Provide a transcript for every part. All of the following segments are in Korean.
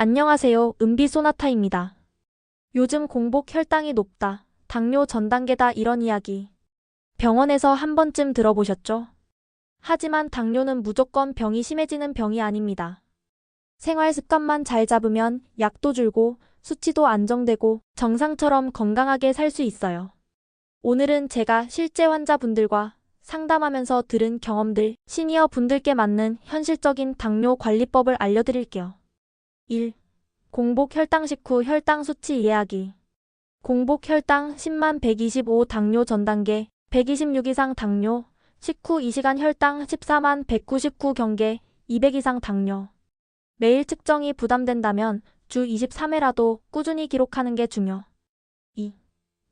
안녕하세요. 은비 소나타입니다. 요즘 공복 혈당이 높다. 당뇨 전 단계다 이런 이야기. 병원에서 한 번쯤 들어보셨죠? 하지만 당뇨는 무조건 병이 심해지는 병이 아닙니다. 생활 습관만 잘 잡으면 약도 줄고 수치도 안정되고 정상처럼 건강하게 살 수 있어요. 오늘은 제가 실제 환자분들과 상담하면서 들은 경험들, 시니어 분들께 맞는 현실적인 당뇨 관리법을 알려드릴게요. 1. 공복 혈당 식후 혈당 수치 이해하기. 공복 혈당 10만 125 당뇨 전 단계, 126 이상 당뇨, 식후 2시간 혈당 14만 199 경계, 200 이상 당뇨. 매일 측정이 부담된다면 주 23회라도 꾸준히 기록하는 게 중요. 2.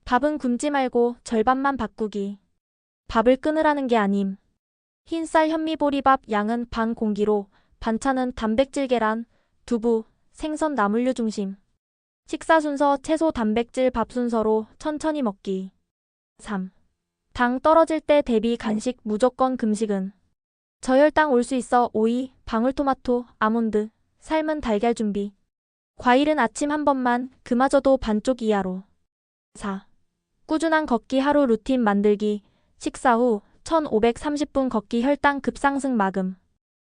밥은 굶지 말고 절반만 바꾸기. 밥을 끊으라는 게 아님. 흰쌀 현미보리밥 양은 반 공기로, 반찬은 단백질 계란, 두부, 생선 나물류 중심. 식사 순서 채소 단백질 밥 순서로 천천히 먹기. 3. 당 떨어질 때 대비 간식 무조건 금식은. 저혈당 올 수 있어 오이, 방울토마토, 아몬드, 삶은 달걀 준비. 과일은 아침 한 번만, 그마저도 반쪽 이하로. 4. 꾸준한 걷기 하루 루틴 만들기. 식사 후 1530분 걷기 혈당 급상승 막음.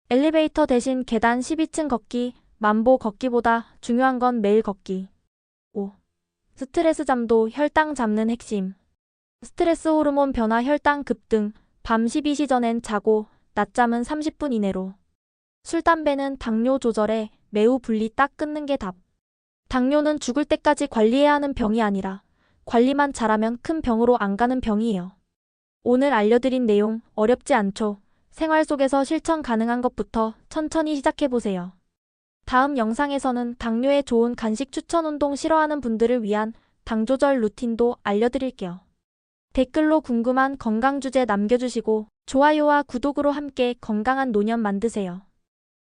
엘리베이터 대신 계단 12층 걷기, 만보 걷기보다 중요한 건 매일 걷기. 5. 스트레스 잠도 혈당 잡는 핵심. 스트레스 호르몬 변화 혈당 급등, 밤 12시 전엔 자고, 낮잠은 30분 이내로. 술, 담배는 당뇨 조절에 매우 분리 딱 끊는 게 답. 당뇨는 죽을 때까지 관리해야 하는 병이 아니라 관리만 잘하면 큰 병으로 안 가는 병이에요. 오늘 알려드린 내용 어렵지 않죠? 생활 속에서 실천 가능한 것부터 천천히 시작해보세요. 다음 영상에서는 당뇨에 좋은 간식 추천 운동 싫어하는 분들을 위한 당 조절 루틴도 알려드릴게요. 댓글로 궁금한 건강 주제 남겨주시고 좋아요와 구독으로 함께 건강한 노년 만드세요.